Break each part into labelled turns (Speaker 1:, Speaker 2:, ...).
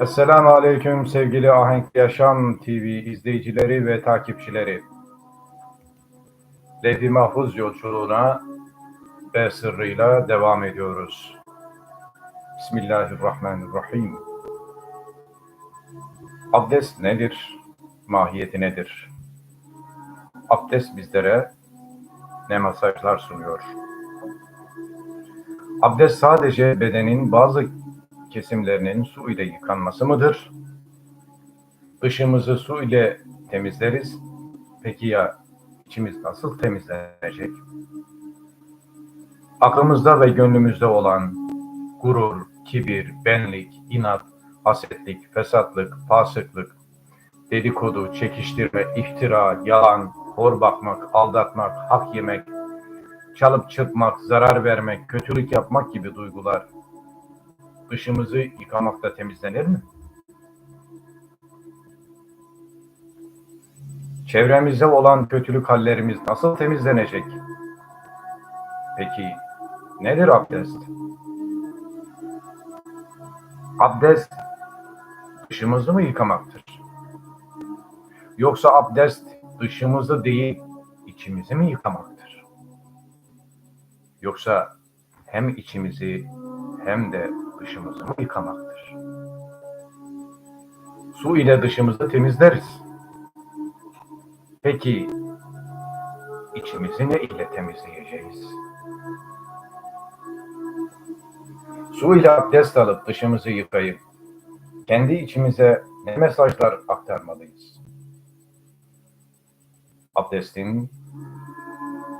Speaker 1: Esselamu Aleyküm sevgili Ahenk Yaşam TV izleyicileri ve takipçileri. Levh-i Mahfuz yolculuğuna B sırrıyla devam ediyoruz. Bismillahirrahmanirrahim. Abdest nedir? Mahiyeti nedir? Abdest bizlere ne mesajlar sunuyor? Abdest sadece bedenin bazı kesimlerinin su ile yıkanması mıdır? Dışımızı su ile temizleriz. Peki ya içimiz nasıl temizlenecek? Aklımızda ve gönlümüzde olan gurur, kibir, benlik, inat, hasetlik, fesatlık, fasıklık, dedikodu, çekiştirme, iftira, yalan, hor bakmak, aldatmak, hak yemek, çalıp çırpmak, zarar vermek, kötülük yapmak gibi duygular dışımızı yıkamakla temizlenir mi? Çevremizde olan kötülük hallerimiz nasıl temizlenecek? Peki nedir abdest? Abdest dışımızı mı yıkamaktır? Yoksa abdest dışımızı değil içimizi mi yıkamaktır? Yoksa hem içimizi hem de dışımızı mı yıkamaktır? Su ile dışımızı temizleriz. Peki içimizi ne ile temizleyeceğiz? Su ile abdest alıp dışımızı yıkayıp kendi içimize ne mesajlar aktarmalıyız? Abdestin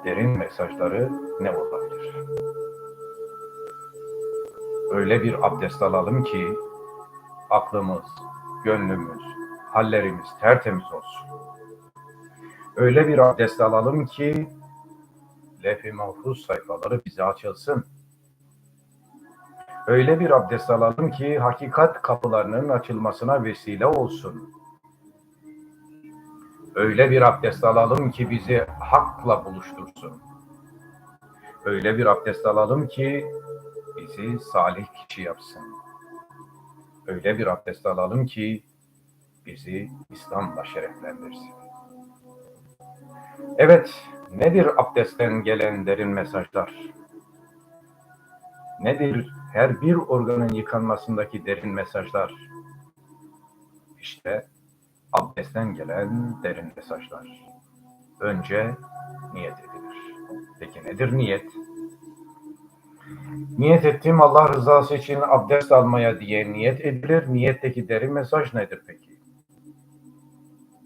Speaker 1: derin mesajları ne olabilir? Öyle bir abdest alalım ki aklımız, gönlümüz, hallerimiz tertemiz olsun. Öyle bir abdest alalım ki lef-i mahfuz sayfaları bize açılsın. Öyle bir abdest alalım ki hakikat kapılarının açılmasına vesile olsun. Öyle bir abdest alalım ki bizi hakla buluştursun. Öyle bir abdest alalım ki bizi salih kişi yapsın. Öyle bir abdest alalım ki bizi İslam'la şereflendirsin. Evet, nedir abdestten gelen derin mesajlar? Nedir her bir organın yıkanmasındaki derin mesajlar? İşte abdestten gelen derin mesajlar. Önce niyet edilir. Peki nedir niyet? Niyet ettim Allah rızası için abdest almaya diye niyet edilir. Niyetteki derin mesaj nedir peki?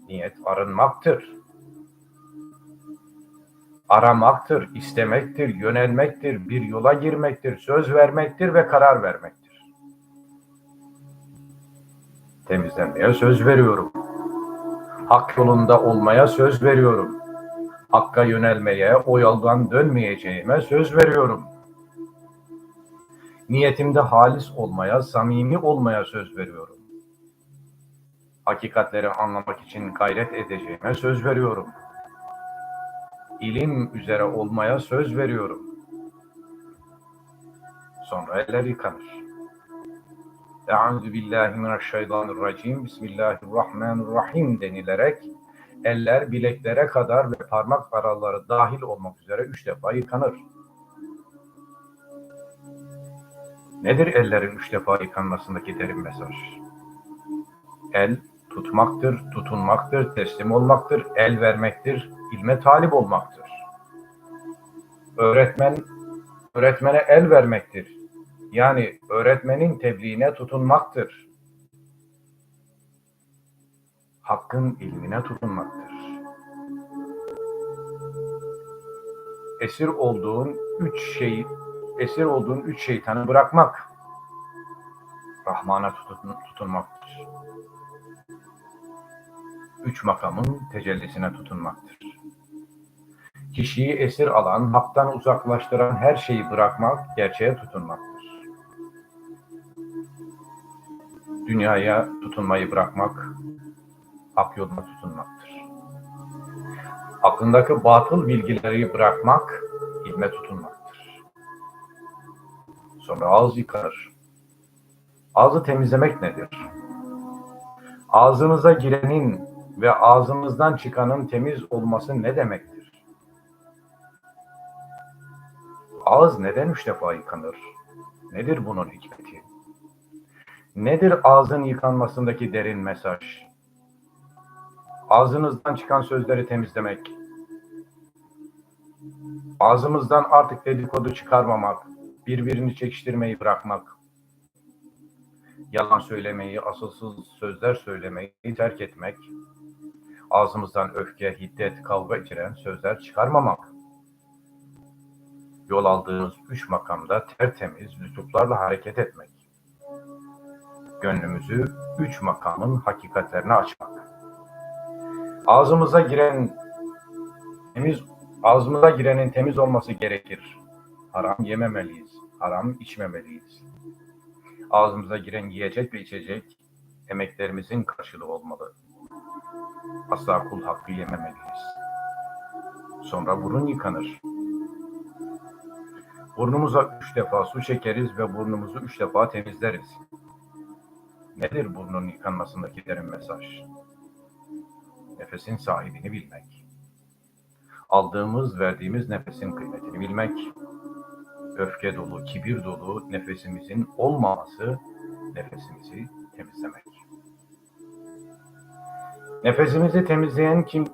Speaker 1: Niyet arınmaktır. Aramaktır, istemektir, yönelmektir, bir yola girmektir, söz vermektir ve karar vermektir. Temizlenmeye söz veriyorum. Hak yolunda olmaya söz veriyorum. Hakka yönelmeye, o yoldan dönmeyeceğime söz veriyorum. Niyetimde halis olmaya, samimi olmaya söz veriyorum. Hakikatleri anlamak için gayret edeceğime söz veriyorum. İlim üzere olmaya söz veriyorum. Sonra eller yıkanır. Euzu billahi mineşşeytanirracim. Bismillahirrahmanirrahim denilerek eller bileklere kadar ve parmak araları dahil olmak üzere üç defa yıkanır. Nedir ellerin üç defa yıkanmasındaki derin mesaj? El tutmaktır, tutunmaktır, teslim olmaktır, el vermektir, ilme talip olmaktır. Öğretmen, öğretmene el vermektir. Yani öğretmenin tebliğine tutunmaktır. Hakkın ilmine tutunmaktır. Esir olduğun üç şeyi esir olduğun üç şeytanı bırakmak, Rahman'a tutun, tutunmaktır. Üç makamın tecellisine tutunmaktır. Kişiyi esir alan, haktan uzaklaştıran her şeyi bırakmak, gerçeğe tutunmaktır. Dünyaya tutunmayı bırakmak, hak yoluna tutunmaktır. Aklındaki batıl bilgileri bırakmak, ilme tutunmaktır. Sonra ağız yıkanır. Ağzı temizlemek nedir? Ağzınıza girenin ve ağzınızdan çıkanın temiz olması ne demektir? Ağız neden üç defa yıkanır? Nedir bunun hikmeti? Nedir ağzın yıkanmasındaki derin mesaj? Ağzınızdan çıkan sözleri temizlemek, ağzımızdan artık dedikodu çıkarmamak, birbirini çekiştirmeyi bırakmak, yalan söylemeyi, asılsız sözler söylemeyi terk etmek, ağzımızdan öfke, hiddet, kavga içeren sözler çıkarmamak, yol aldığımız üç makamda tertemiz lütuflarla hareket etmek, gönlümüzü üç makamın hakikatlerine açmak, ağzımıza giren temiz ağzımıza girenin temiz olması gerekir. Haram yememeliyiz, haram içmemeliyiz. Ağzımıza giren yiyecek ve içecek emeklerimizin karşılığı olmalı. Asla kul hakkı yememeliyiz. Sonra burun yıkanır. Burnumuza üç defa su çekeriz ve burnumuzu üç defa temizleriz. Nedir burnun yıkanmasındaki derin mesaj? Nefesin sahibini bilmek. Aldığımız, verdiğimiz nefesin kıymetini bilmek. Öfke dolu, kibir dolu nefesimizin olmaması, nefesimizi temizlemek. Nefesimizi temizleyen kim,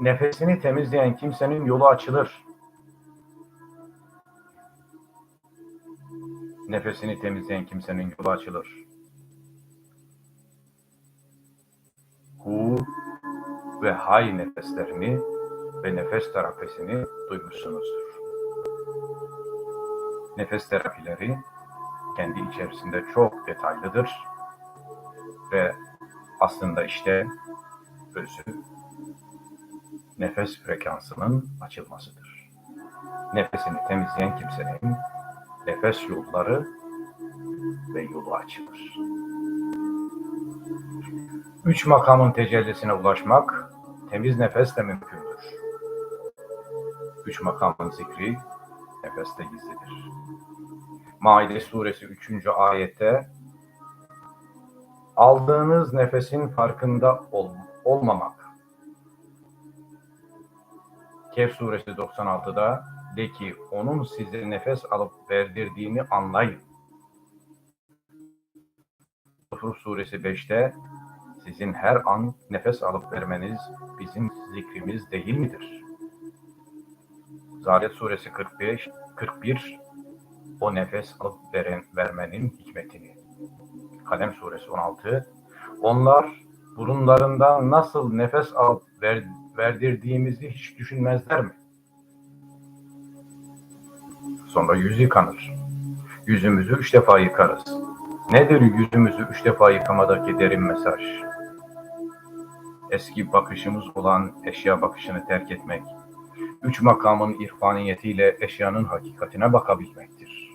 Speaker 1: nefesini temizleyen kimsenin yolu açılır. Nefesini temizleyen kimsenin yolu açılır. Hu ve hay nefeslerini ve nefes terapisini duymuşsunuzdur. Nefes terapileri kendi içerisinde çok detaylıdır ve aslında işte özü nefes frekansının açılmasıdır. Nefesini temizleyen kimsenin nefes yolları ve yolu açılır. Üç makamın tecellisine ulaşmak temiz nefesle mümkündür. Üç makamın zikri nefeste gizlidir. Maide suresi 3. ayette aldığınız nefesin farkında ol, olmamak. Kehf suresi 96'da de ki onun size nefes alıp verdirdiğini anlayın. Zuhruf suresi 5'te sizin her an nefes alıp vermeniz bizim zikrimiz değil midir? Zariyat suresi 45 41 o nefes alıp veren, vermenin hikmetini. Kalem suresi 16 onlar burunlarından nasıl nefes alıp ver, verdirdiğimizi hiç düşünmezler mi? Sonra yüz yıkanır. Yüzümüzü üç defa yıkarız. Nedir yüzümüzü üç defa yıkamadaki derin mesaj? Eski bakışımız olan eşya bakışını terk etmek, üç makamın irfaniyetiyle eşyanın hakikatine bakabilmektir.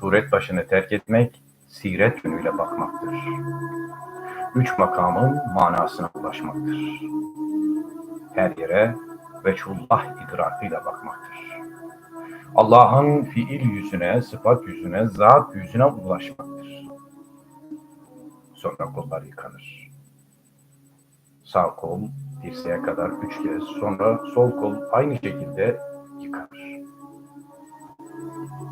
Speaker 1: Suret başını terk etmek, siret yönüyle bakmaktır. Üç makamın manasına ulaşmaktır. Her yere veçhullah idrakıyla bakmaktır. Allah'ın fiil yüzüne, sıfat yüzüne, zat yüzüne ulaşmaktır. Sonra kollar yıkanır. Sağ kol dirseğe kadar üç kez, sonra sol kol aynı şekilde yıkanır.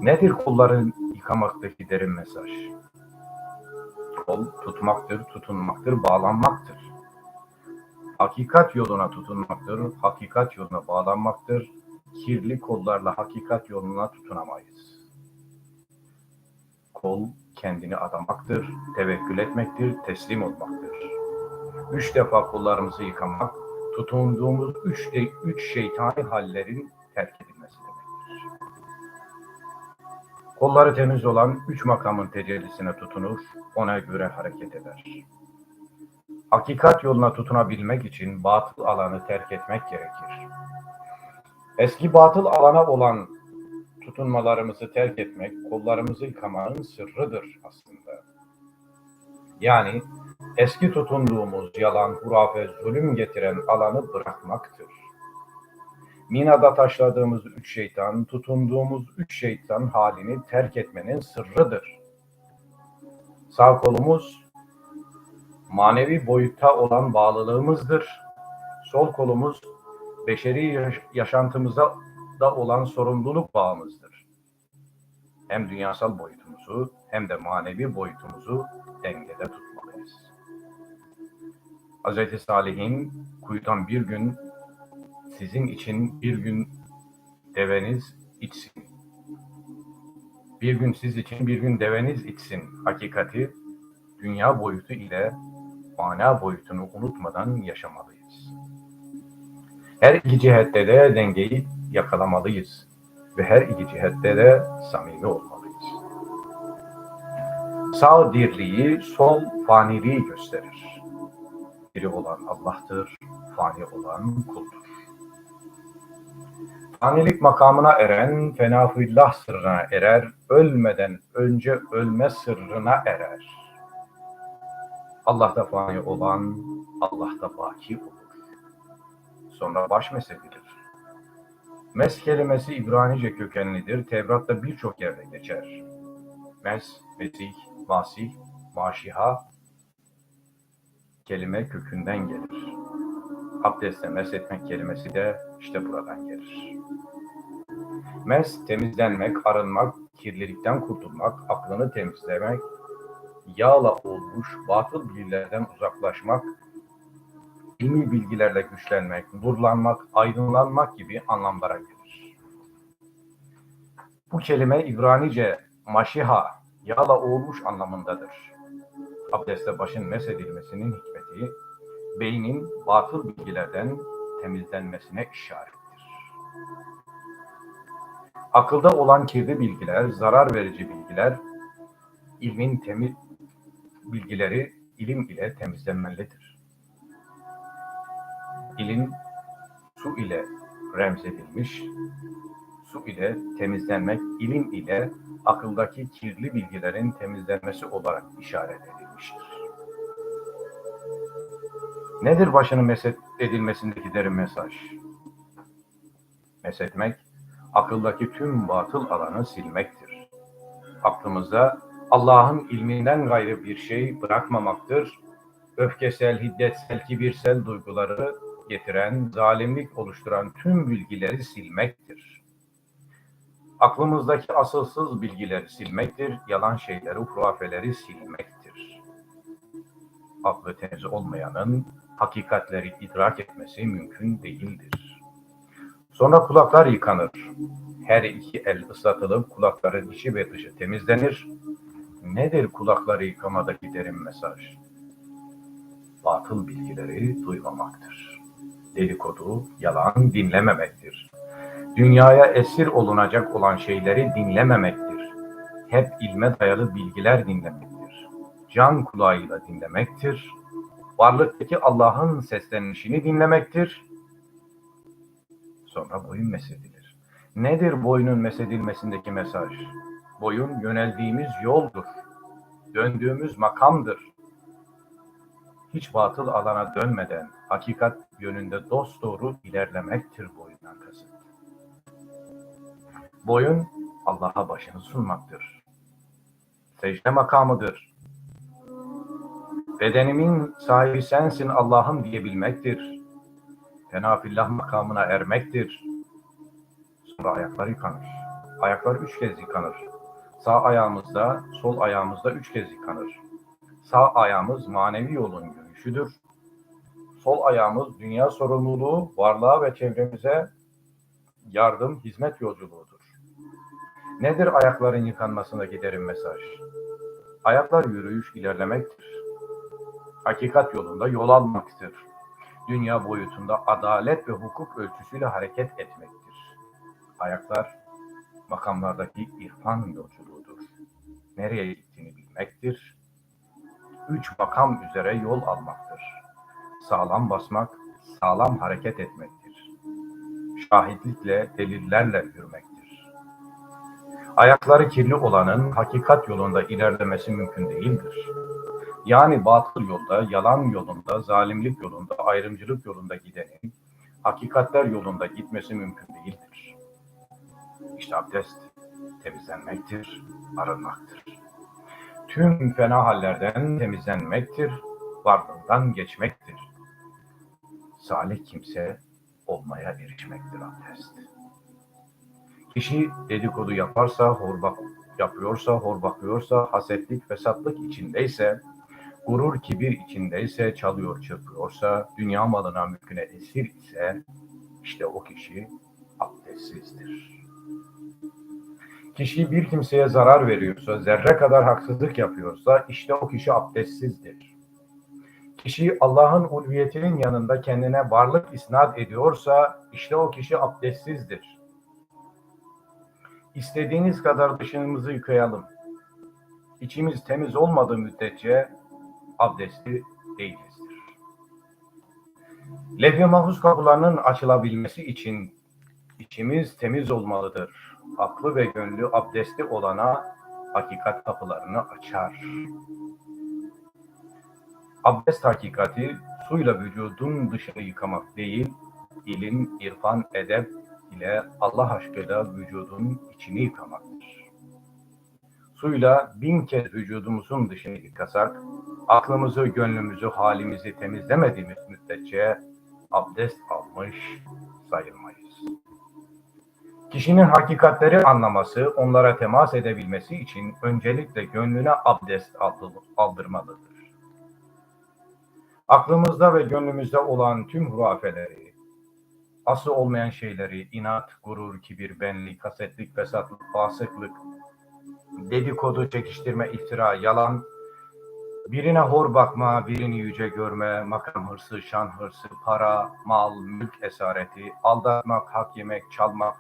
Speaker 1: Nedir kolların yıkamaktaki derin mesaj? Kol tutmaktır, tutunmaktır, bağlanmaktır. Hakikat yoluna tutunmaktır, hakikat yoluna bağlanmaktır. Kirli kollarla hakikat yoluna tutunamayız. Kol kendini adamaktır, tevekkül etmektir, teslim olmaktır. Üç defa kollarımızı yıkamak, tutunduğumuz üç, üç şeytani hallerin terk edilmesi demektir. Kolları temiz olan üç makamın tecellisine tutunur, ona göre hareket eder. Hakikat yoluna tutunabilmek için batıl alanı terk etmek gerekir. Eski batıl alana olan tutunmalarımızı terk etmek, kollarımızı yıkamanın sırrıdır aslında. Yani eski tutunduğumuz yalan, hurafe, zulüm getiren alanı bırakmaktır. Mina'da taşladığımız üç şeytan, tutunduğumuz üç şeytan halini terk etmenin sırrıdır. Sağ kolumuz manevi boyutta olan bağlılığımızdır. Sol kolumuz beşeri yaş- yaşantımızda da olan sorumluluk bağımızdır. Hem dünyasal boyutumuzu hem de manevi boyutumuzu dengede tutmalıyız. Hz. Salih'in kuyudan bir gün sizin için bir gün deveniz içsin. Bir gün siz için bir gün deveniz içsin. Hakikati dünya boyutu ile mana boyutunu unutmadan yaşamalıyız. Her iki cihette de dengeyi yakalamalıyız ve her iki cihette de samimi olmalıyız. Sağ dirliği, sol faniliği gösterir. Diri olan Allah'tır, fani olan kuldur. Fanilik makamına eren, fenafillah sırrına erer, ölmeden önce ölme sırrına erer. Allah'ta fani olan, Allah'ta baki olur. Sonra baş mesedilir. Mes kelimesi İbranice kökenlidir. Tevrat'ta birçok yerde geçer. Mes, Mesih, Masih, Maşiha kelime kökünden gelir. Abdestle mes etmek kelimesi de işte buradan gelir. Mes, temizlenmek, arınmak, kirlilikten kurtulmak, aklını temizlemek, yağla olmuş batıl bilgilerden uzaklaşmak, ilmi bilgilerle güçlenmek, nurlanmak, aydınlanmak gibi anlamlara gelir. Bu kelime İbranice maşiha, yağla olmuş anlamındadır. Abdestte başın mesedilmesinin hikmeti, beynin batıl bilgilerden temizlenmesine işarettir. Akılda olan kirli bilgiler, zarar verici bilgiler, ilmin temiz bilgileri ilim ile temizlenmelidir. İlim su ile remzedilmiş, su ile temizlenmek ilim ile akıldaki kirli bilgilerin temizlenmesi olarak işaret edilmiştir. Nedir başının meset edilmesindeki derin mesaj? Mesetmek, akıldaki tüm batıl alanı silmektir. Aklımızda Allah'ın ilminden gayrı bir şey bırakmamaktır. Öfkesel, hiddetsel, kibirsel duyguları getiren, zalimlik oluşturan tüm bilgileri silmektir. Aklımızdaki asılsız bilgileri silmektir, yalan şeyleri, hurafeleri silmektir. Aklı temiz olmayanın hakikatleri idrak etmesi mümkün değildir. Sonra kulaklar yıkanır. Her iki el ıslatılıp kulakların içi ve dışı temizlenir. Nedir kulakları yıkamadaki derin mesaj? Batıl bilgileri duymamaktır. Dedikodu, yalan dinlememektir. Dünyaya esir olunacak olan şeyleri dinlememektir. Hep ilme dayalı bilgiler dinlemektir. Can kulağıyla dinlemektir. Varlıktaki Allah'ın seslenişini dinlemektir. Sonra boyun mesedilir. Nedir boynun mesedilmesindeki mesaj? Boyun yöneldiğimiz yoldur. Döndüğümüz makamdır. Hiç batıl alana dönmeden hakikat yönünde dosdoğru ilerlemektir boyundan kasıt. Boyun Allah'a başını sunmaktır. Secde makamıdır. Bedenimin sahibi sensin Allah'ım diyebilmektir. Fenafillah makamına ermektir. Sonra ayaklar yıkanır. Ayaklar üç kez yıkanır. Sağ ayağımızda, sol ayağımızda üç kez yıkanır. Sağ ayağımız manevi yolun yürüyüşüdür. Sol ayağımız dünya sorumluluğu, varlığa ve çevremize yardım, hizmet yolculuğudur. Nedir ayakların yıkanmasındaki derin mesaj? Ayaklar yürüyüş, ilerlemektir. Hakikat yolunda yol almaktır. Dünya boyutunda adalet ve hukuk ölçüsüyle hareket etmektir. Ayaklar makamlardaki irfan yolculuğudur. Nereye gittiğini bilmektir. Üç makam üzere yol almaktır. Sağlam basmak, sağlam hareket etmektir. Şahitlikle, delillerle yürümektir. Ayakları kirli olanın hakikat yolunda ilerlemesi mümkün değildir. Yani batıl yolda, yalan yolunda, zalimlik yolunda, ayrımcılık yolunda gidenin hakikatler yolunda gitmesi mümkün değildir. İşte abdest temizlenmektir, arınmaktır. Tüm fena hallerden temizlenmektir, varlığından geçmektir. Salih kimse olmaya erişmektir abdest. Kişi dedikodu yaparsa, horbak yapıyorsa, hor bakıyorsa, hasetlik, fesatlık içindeyse, gurur, kibir içindeyse, çalıyor, çırpıyorsa, dünya malına, mülküne esir ise, işte o kişi abdestsizdir. Kişi bir kimseye zarar veriyorsa, zerre kadar haksızlık yapıyorsa, işte o kişi abdestsizdir. Kişi Allah'ın ulviyetinin yanında kendine varlık isnat ediyorsa, işte o kişi abdestsizdir. İstediğiniz kadar dışımızı yıkayalım. İçimiz temiz olmadığı müddetçe abdestli değilizdir. Levh-i mahfuz kapılarının açılabilmesi için içimiz temiz olmalıdır. Aklı ve gönlü abdestli olana hakikat kapılarını açar. Abdest hakikati suyla vücudun dışını yıkamak değil, ilim, irfan, edep ile Allah aşkıyla vücudun içini yıkamaktır. Suyla bin kez vücudumuzun dışını yıkasak, aklımızı, gönlümüzü, halimizi temizlemediğimiz müddetçe abdest almış sayılmayız. Kişinin hakikatleri anlaması, onlara temas edebilmesi için öncelikle gönlüne abdest aldırmalıdır. Aklımızda ve gönlümüzde olan tüm hurafeleri, aslı olmayan şeyleri, inat, gurur, kibir, benlik, hasetlik, fesatlık, fasıklık, dedikodu, çekiştirme, iftira, yalan, birine hor bakma, birini yüce görme, makam hırsı, şan hırsı, para, mal, mülk esareti, aldatmak, hak yemek, çalmak,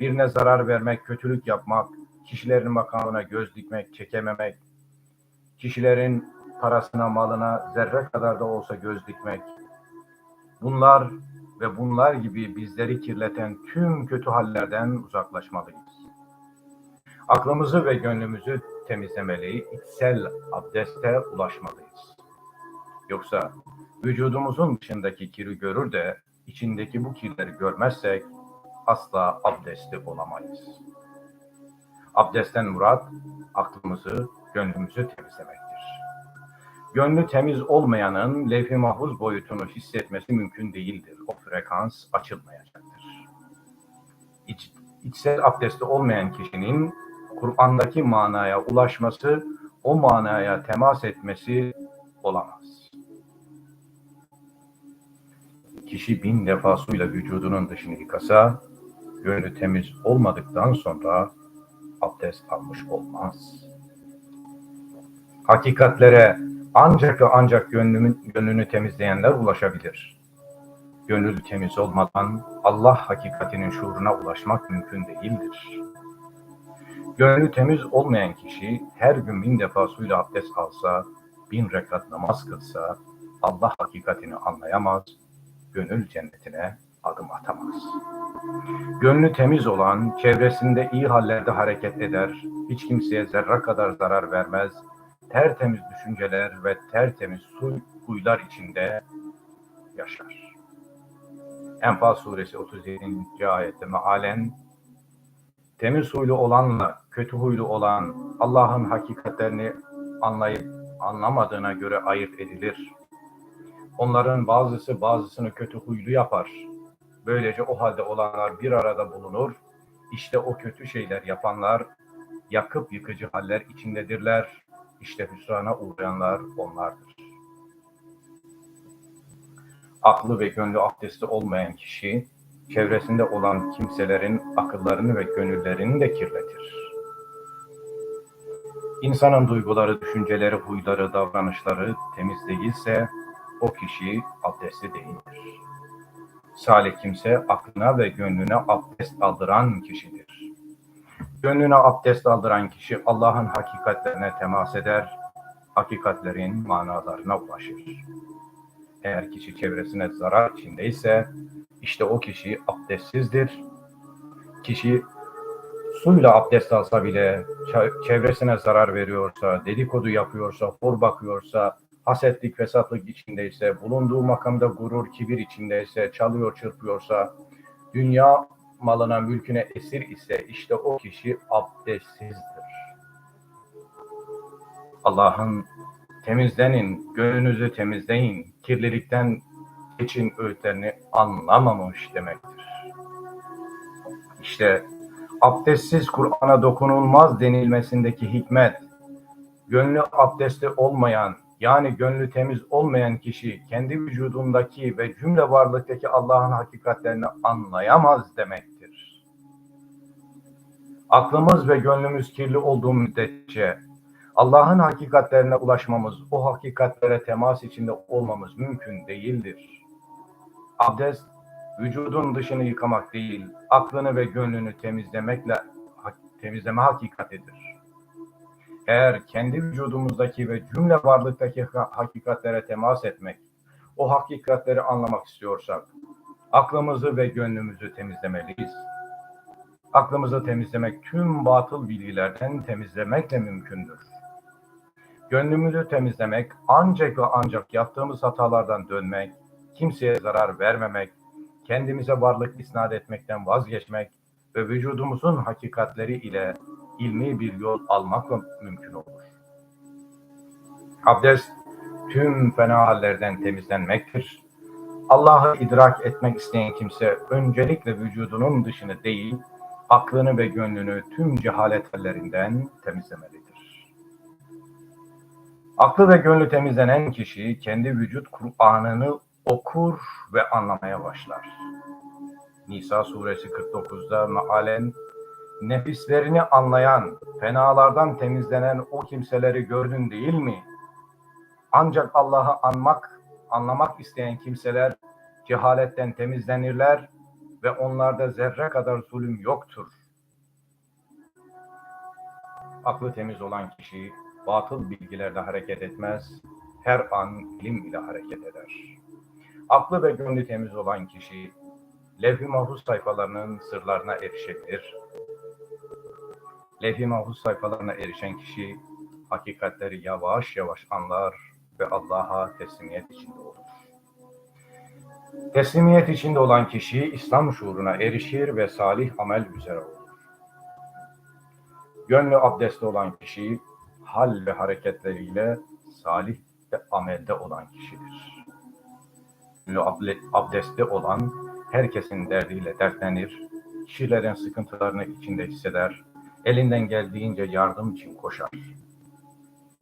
Speaker 1: birine zarar vermek, kötülük yapmak, kişilerin makamına göz dikmek, çekememek, kişilerin parasına, malına zerre kadar da olsa göz dikmek. Bunlar ve bunlar gibi bizleri kirleten tüm kötü hallerden uzaklaşmalıyız. Aklımızı ve gönlümüzü temizlemeli, içsel abdeste ulaşmalıyız. Yoksa vücudumuzun dışındaki kiri görür de içindeki bu kirleri görmezsek asla abdestli olamayız. Abdestten murat aklımızı, gönlümüzü temizlemektir. Gönlü temiz olmayanın levh-i mahfuz boyutunu hissetmesi mümkün değildir. O frekans açılmayacaktır. İç, içsel abdesti olmayan kişinin Kur'an'daki manaya ulaşması, o manaya temas etmesi olamaz. Kişi bin defa suyla vücudunun dışını yıkasa, gönlü temiz olmadıktan sonra abdest almış olmaz. Hakikatlere ancak ancak gönlümün, gönlünü temizleyenler ulaşabilir. Gönül temiz olmadan Allah hakikatinin şuuruna ulaşmak mümkün değildir. Gönlü temiz olmayan kişi her gün bin defa suyla abdest alsa, bin rekat namaz kılsa, Allah hakikatini anlayamaz, gönül cennetine adım atamaz. Gönlü temiz olan, çevresinde iyi hallerde hareket eder, hiç kimseye zerre kadar zarar vermez, tertemiz düşünceler ve tertemiz su, huylar içinde yaşar. Enfal suresi 37. ayette mealen temiz huylu olanla kötü huylu olan Allah'ın hakikatlerini anlayıp anlamadığına göre ayırt edilir. Onların bazısı bazısını kötü huylu yapar. Böylece o halde olanlar bir arada bulunur. İşte o kötü şeyler yapanlar yakıp yıkıcı haller içindedirler. İşte hüsrana uğrayanlar onlardır. Aklı ve gönlü abdesti olmayan kişi, çevresinde olan kimselerin akıllarını ve gönüllerini de kirletir. İnsanın duyguları, düşünceleri, huyları, davranışları temiz değilse, o kişi abdestli değildir. Salih kimse aklına ve gönlüne abdest aldıran kişidir. Gönlüne abdest aldıran kişi Allah'ın hakikatlerine temas eder, hakikatlerin manalarına ulaşır. Eğer kişi çevresine zarar içindeyse, işte o kişi abdestsizdir. Kişi suyla abdest alsa bile, çevresine zarar veriyorsa, dedikodu yapıyorsa, hor bakıyorsa, hasetlik, fesatlık içindeyse, bulunduğu makamda gurur, kibir içindeyse, çalıyor, çırpıyorsa, dünya malına, mülküne esir ise işte o kişi abdestsizdir. Allah'ın temizlenin, gönlünüzü temizleyin, kirlilikten geçin öğütlerini anlamamış demektir. İşte abdestsiz Kur'an'a dokunulmaz denilmesindeki hikmet, gönlü abdestli olmayan, yani gönlü temiz olmayan kişi kendi vücudundaki ve cümle varlıktaki Allah'ın hakikatlerini anlayamaz demektir. Aklımız ve gönlümüz kirli olduğu müddetçe Allah'ın hakikatlerine ulaşmamız, o hakikatlere temas içinde olmamız mümkün değildir. Abdest, vücudun dışını yıkamak değil, aklını ve gönlünü temizlemekle temizleme hakikatidir. Eğer kendi vücudumuzdaki ve cümle varlıktaki hakikatlere temas etmek, o hakikatleri anlamak istiyorsak, aklımızı ve gönlümüzü temizlemeliyiz. Aklımızı temizlemek tüm batıl bilgilerden temizlemekle mümkündür. Gönlümüzü temizlemek ancak ve ancak yaptığımız hatalardan dönmek, kimseye zarar vermemek, kendimize varlık isnat etmekten vazgeçmek ve vücudumuzun hakikatleri ile ilmi bir yol almakla mümkün olur. Abdest tüm fena hallerden temizlenmektir. Allah'ı idrak etmek isteyen kimse öncelikle vücudunun dışını değil, aklını ve gönlünü tüm cehalet hallerinden temizlemelidir. Aklı ve gönlü temizlenen kişi kendi vücut Kur'an'ını okur ve anlamaya başlar. Nisa suresi 49'da mealen nefislerini anlayan, fenalardan temizlenen o kimseleri gördün değil mi? Ancak Allah'ı anmak, anlamak isteyen kimseler cehaletten temizlenirler ve onlarda zerre kadar zulüm yoktur. Aklı temiz olan kişi batıl bilgilerde hareket etmez, her an ilim ile hareket eder. Aklı ve gönlü temiz olan kişi, levh-i mahfuz sayfalarının sırlarına erişebilir. Levh-i mahfuz sayfalarına erişen kişi, hakikatleri yavaş yavaş anlar ve Allah'a teslimiyet içinde olur. Teslimiyet içinde olan kişi İslam şuuruna erişir ve salih amel üzere olur. Gönlü abdestli olan kişi hal ve hareketleriyle salih ve amelde olan kişidir. Gönlü abdestli olan herkesin derdiyle dertlenir, kişilerin sıkıntılarını içinde hisseder, elinden geldiğince yardım için koşar.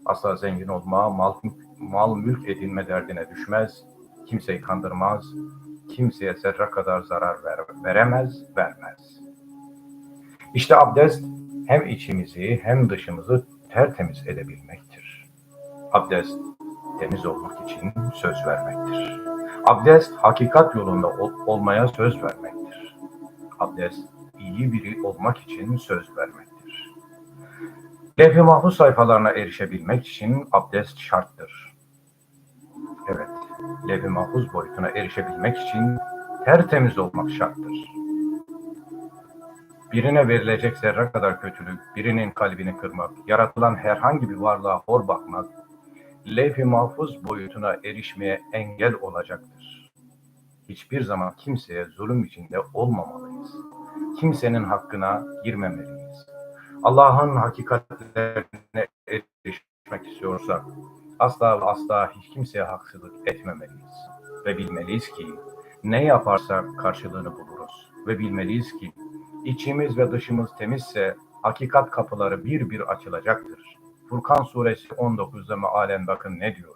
Speaker 1: Asla zengin olma, mal, mal mülk edinme derdine düşmez, kimseyi kandırmaz, kimseye zerre kadar zarar ver, veremez, vermez. İşte abdest hem içimizi hem dışımızı tertemiz edebilmektir. Abdest temiz olmak için söz vermektir. Abdest hakikat yolunda ol, olmaya söz vermektir. Abdest iyi biri olmak için söz vermektir. Levh-i mahfuz sayfalarına erişebilmek için abdest şarttır. Evet, levh-i mahfuz boyutuna erişebilmek için tertemiz olmak şarttır. Birine verilecek zerre kadar kötülük, birinin kalbini kırmak, yaratılan herhangi bir varlığa hor bakmak, levh-i mahfuz boyutuna erişmeye engel olacaktır. Hiçbir zaman kimseye zulüm içinde olmamalıyız. Kimsenin hakkına girmemeliyiz. Allah'ın hakikatlerine erişmek istiyorsak, asla ve asla hiç kimseye haksızlık etmemeliyiz. Ve bilmeliyiz ki, ne yaparsak karşılığını buluruz. Ve bilmeliyiz ki, içimiz ve dışımız temizse hakikat kapıları bir bir açılacaktır. Furkan suresi 19'da mealen bakın ne diyor.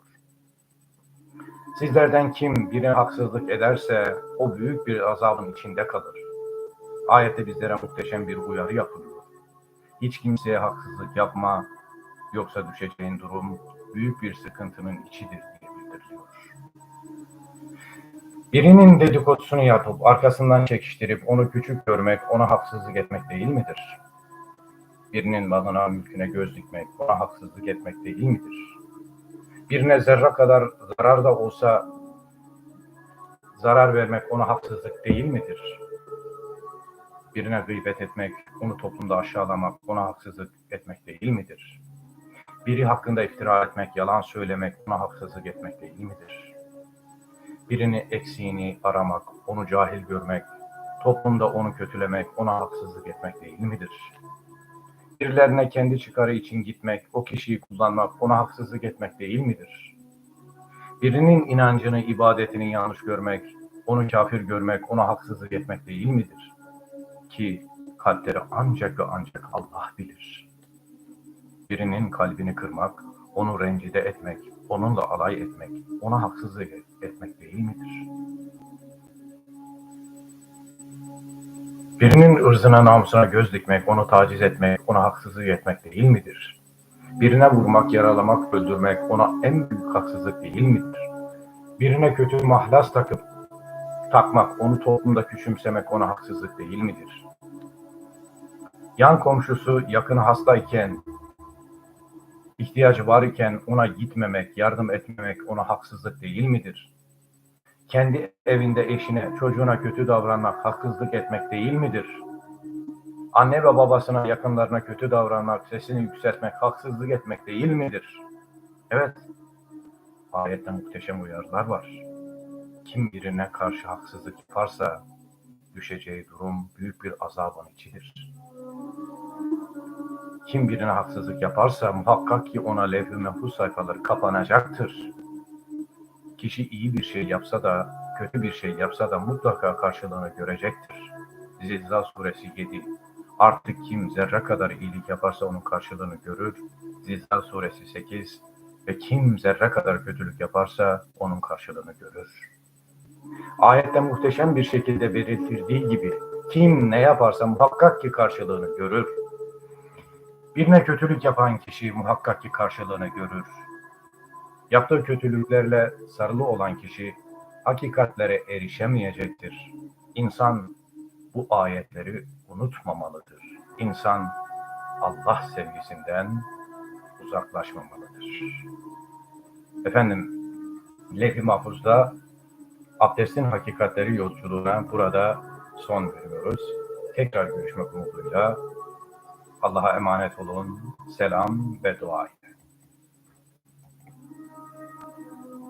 Speaker 1: Sizlerden kim birine haksızlık ederse o büyük bir azabın içinde kalır. Ayette bizlere muhteşem bir uyarı yapılıyor. Hiç kimseye haksızlık yapma, yoksa düşeceğin durum büyük bir sıkıntının içidir diye bildiriliyor. Birinin dedikodusunu yapıp arkasından çekiştirip onu küçük görmek, ona haksızlık etmek değil midir? Birinin malına, mülküne göz dikmek, ona haksızlık etmek değil midir? Birine zerre kadar zarar da olsa zarar vermek ona haksızlık değil midir? Birine gıybet etmek, onu toplumda aşağılamak, ona haksızlık etmek değil midir? Biri hakkında iftira etmek, yalan söylemek, ona haksızlık etmek değil midir? Birini eksiğini aramak, onu cahil görmek, toplumda onu kötülemek, ona haksızlık etmek değil midir? Birilerine kendi çıkarı için gitmek, o kişiyi kullanmak, ona haksızlık etmek değil midir? Birinin inancını, ibadetini yanlış görmek, onu kafir görmek, ona haksızlık etmek değil midir? Ki kalpleri ancak ve ancak Allah bilir. Birinin kalbini kırmak, onu rencide etmek, onunla alay etmek, ona haksızlık etmek değil midir? Birinin ırzına, namusuna göz dikmek, onu taciz etmek, ona haksızlık etmek değil midir? Birine vurmak, yaralamak, öldürmek ona en büyük haksızlık değil midir? Birine kötü mahlas takıp takmak, onu toplumda küçümsemek ona haksızlık değil midir? Yan komşusu yakını hastayken, ihtiyacı var iken ona gitmemek, yardım etmemek ona haksızlık değil midir? Kendi evinde eşine, çocuğuna kötü davranmak, haksızlık etmek değil midir? Anne ve babasına, yakınlarına kötü davranmak, sesini yükseltmek, haksızlık etmek değil midir? Evet, ayette muhteşem uyarılar var. Kim birine karşı haksızlık yaparsa, düşeceği durum büyük bir azabın içidir. Kim birine haksızlık yaparsa muhakkak ki ona levh-i sayfaları kapanacaktır. Kişi iyi bir şey yapsa da, kötü bir şey yapsa da mutlaka karşılığını görecektir. Zilzal suresi 7 Artık kim zerre kadar iyilik yaparsa onun karşılığını görür. Zilzal suresi 8 Ve kim zerre kadar kötülük yaparsa onun karşılığını görür. Ayette muhteşem bir şekilde belirtildiği gibi kim ne yaparsa muhakkak ki karşılığını görür. Birine kötülük yapan kişi muhakkak ki karşılığını görür. Yaptığı kötülüklerle sarılı olan kişi hakikatlere erişemeyecektir. İnsan bu ayetleri unutmamalıdır. İnsan Allah sevgisinden uzaklaşmamalıdır. Efendim, Levh-i Mahfuz'da abdestin hakikatleri yolculuğuna burada son veriyoruz. Tekrar görüşmek umuduyla Allah'a emanet olun. Selam ve dua.